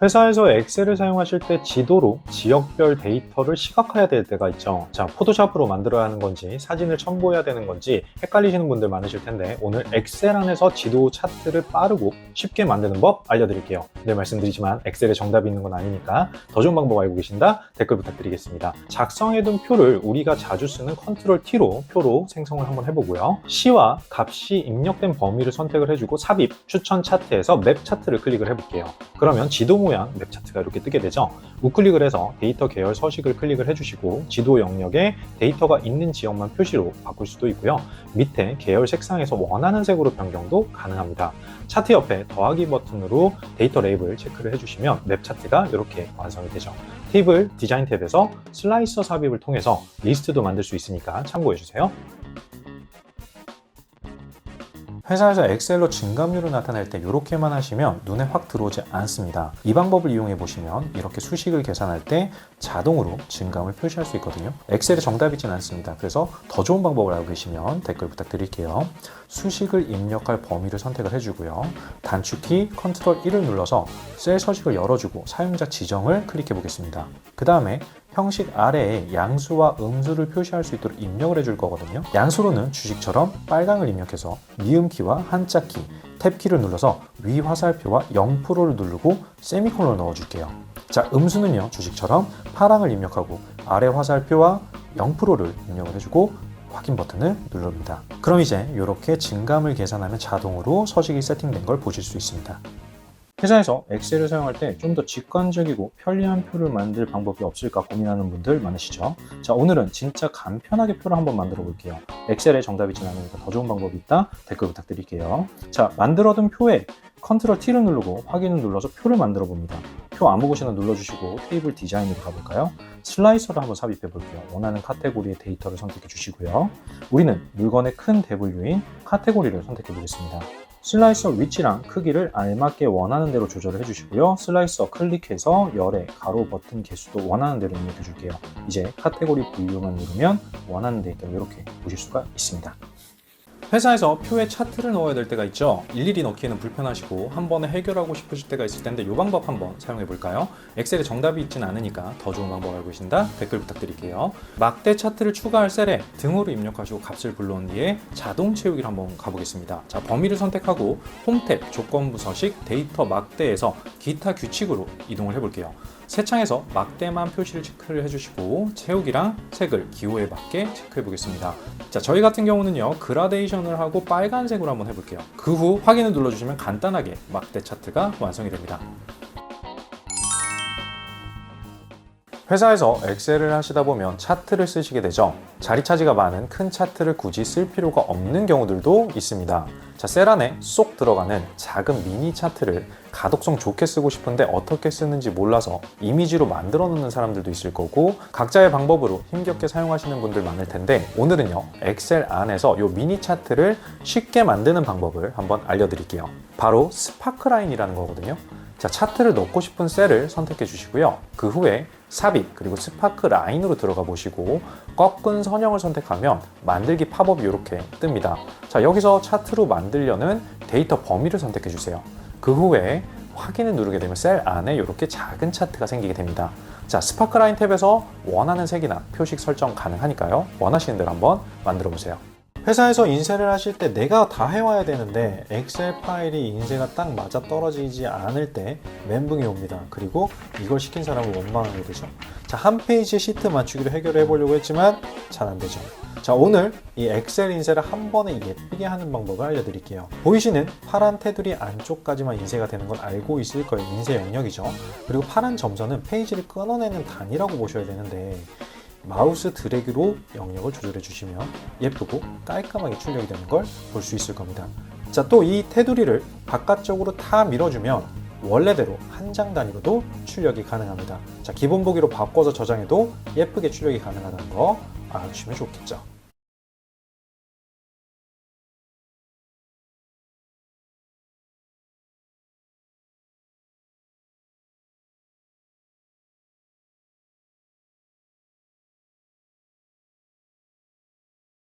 회사에서 엑셀을 사용하실 때 지도로 지역별 데이터를 시각화해야 될 때가 있죠. 자, 포토샵으로 만들어야 하는 건지 사진을 첨부해야 되는 건지 헷갈리시는 분들 많으실 텐데 오늘 엑셀 안에서 지도 차트를 빠르고 쉽게 만드는 법 알려드릴게요. 늘 말씀드리지만 엑셀에 정답이 있는 건 아니니까 더 좋은 방법 알고 계신다? 댓글 부탁드리겠습니다. 작성해둔 표를 우리가 자주 쓰는 컨트롤 T로 표로 생성을 한번 해보고요. 시와 값이 입력된 범위를 선택을 해주고 삽입, 추천 차트에서 맵 차트를 클릭을 해볼게요. 그러면 지도 모양 맵 차트가 이렇게 뜨게 되죠. 우클릭을 해서 데이터 계열 서식을 클릭을 해주시고 지도 영역에 데이터가 있는 지역만 표시로 바꿀 수도 있고요. 밑에 계열 색상에서 원하는 색으로 변경도 가능합니다. 차트 옆에 더하기 버튼으로 데이터 레이블 체크를 해주시면 맵 차트가 이렇게 완성이 되죠. 테이블 디자인 탭에서 슬라이서 삽입을 통해서 리스트도 만들 수 있으니까 참고해주세요. 회사에서 엑셀로 증감률을 나타낼 때 이렇게만 하시면 눈에 확 들어오지 않습니다. 이 방법을 이용해 보시면 이렇게 수식을 계산할 때 자동으로 증감을 표시할 수 있거든요. 엑셀에 정답이진 않습니다. 그래서 더 좋은 방법을 알고 계시면 댓글 부탁드릴게요. 수식을 입력할 범위를 선택을 해주고요. 단축키 컨트롤 1을 눌러서 셀 서식을 열어주고 사용자 지정을 클릭해 보겠습니다. 그 다음에 형식 아래에 양수와 음수를 표시할 수 있도록 입력을 해줄 거거든요. 양수로는 주식처럼 빨강을 입력해서 미음키와 한자키, 탭키를 눌러서 위 화살표와 0%를 누르고 세미콜론을 넣어줄게요. 자, 음수는요, 주식처럼 파랑을 입력하고 아래 화살표와 0%를 입력을 해주고 확인 버튼을 누릅니다. 그럼 이제 이렇게 증감을 계산하면 자동으로 서식이 세팅된 걸 보실 수 있습니다. 회사에서 엑셀을 사용할 때 좀 더 직관적이고 편리한 표를 만들 방법이 없을까 고민하는 분들 많으시죠? 자, 오늘은 진짜 간편하게 표를 한번 만들어 볼게요. 엑셀에 정답이진 않으니까 더 좋은 방법이 있다? 댓글 부탁드릴게요. 자, 만들어둔 표에 컨트롤 T를 누르고 확인을 눌러서 표를 만들어 봅니다. 표 아무 곳이나 눌러주시고 테이블 디자인으로 가볼까요? 슬라이서를 한번 삽입해 볼게요. 원하는 카테고리의 데이터를 선택해 주시고요. 우리는 물건의 큰 대분류인 카테고리를 선택해 보겠습니다. 슬라이서 위치랑 크기를 알맞게 원하는 대로 조절을 해주시고요. 슬라이서 클릭해서 열의 가로 버튼 개수도 원하는 대로 입력해 줄게요. 이제 카테고리 분류만 누르면 원하는 데이터를 이렇게 보실 수가 있습니다. 회사에서 표에 차트를 넣어야 될 때가 있죠. 일일이 넣기에는 불편하시고 한 번에 해결하고 싶으실 때가 있을 텐데 이 방법 한번 사용해 볼까요? 엑셀에 정답이 있진 않으니까 더 좋은 방법 알고 계신다? 댓글 부탁드릴게요. 막대 차트를 추가할 셀에 등으로 입력하시고 값을 불러온 뒤에 자동 채우기를 한번 가보겠습니다. 자, 범위를 선택하고 홈탭 조건부 서식 데이터 막대에서 기타 규칙으로 이동을 해볼게요. 새 창에서 막대만 표시를 체크를 해주시고 채우기랑 색을 기호에 맞게 체크해 보겠습니다. 자, 저희 같은 경우는요 그라데이션을 하고 빨간색으로 한번 해볼게요. 그 후 확인을 눌러주시면 간단하게 막대 차트가 완성이 됩니다. 회사에서 엑셀을 하시다 보면 차트를 쓰시게 되죠. 자리 차지가 많은 큰 차트를 굳이 쓸 필요가 없는 경우들도 있습니다. 자, 셀 안에 쏙 들어가는 작은 미니 차트를 가독성 좋게 쓰고 싶은데 어떻게 쓰는지 몰라서 이미지로 만들어 놓는 사람들도 있을 거고 각자의 방법으로 힘겹게 사용하시는 분들 많을 텐데 오늘은요 엑셀 안에서 이 미니 차트를 쉽게 만드는 방법을 한번 알려드릴게요 바로 스파크라인이라는 거거든요 자 차트를 넣고 싶은 셀을 선택해 주시고요 그 후에 삽입 그리고 스파크 라인으로 들어가 보시고 꺾은 선형을 선택하면 만들기 팝업이 이렇게 뜹니다 자 여기서 차트로 만들려는 데이터 범위를 선택해 주세요 그 후에 확인을 누르게 되면 셀 안에 이렇게 작은 차트가 생기게 됩니다. 자, 스파크 라인 탭에서 원하는 색이나 표식 설정 가능하니까요. 원하시는 대로 한번 만들어 보세요. 회사에서 인쇄를 하실 때 내가 다 해와야 되는데 엑셀 파일이 인쇄가 딱 맞아 떨어지지 않을 때 멘붕이 옵니다. 그리고 이걸 시킨 사람을 원망하게 되죠. 자, 한 페이지 시트 맞추기로 해결해 보려고 했지만 잘 안 되죠. 자, 오늘 이 엑셀 인쇄를 한 번에 예쁘게 하는 방법을 알려드릴게요. 보이시는 파란 테두리 안쪽까지만 인쇄가 되는 건 알고 있을 거예요. 인쇄 영역이죠. 그리고 파란 점선은 페이지를 끊어내는 단위라고 보셔야 되는데 마우스 드래그로 영역을 조절해 주시면 예쁘고 깔끔하게 출력이 되는 걸 볼 수 있을 겁니다. 자, 또 이 테두리를 바깥쪽으로 다 밀어주면 원래대로 한 장 단위로도 출력이 가능합니다. 자, 기본 보기로 바꿔서 저장해도 예쁘게 출력이 가능하다는 거 알아주시면 좋겠죠.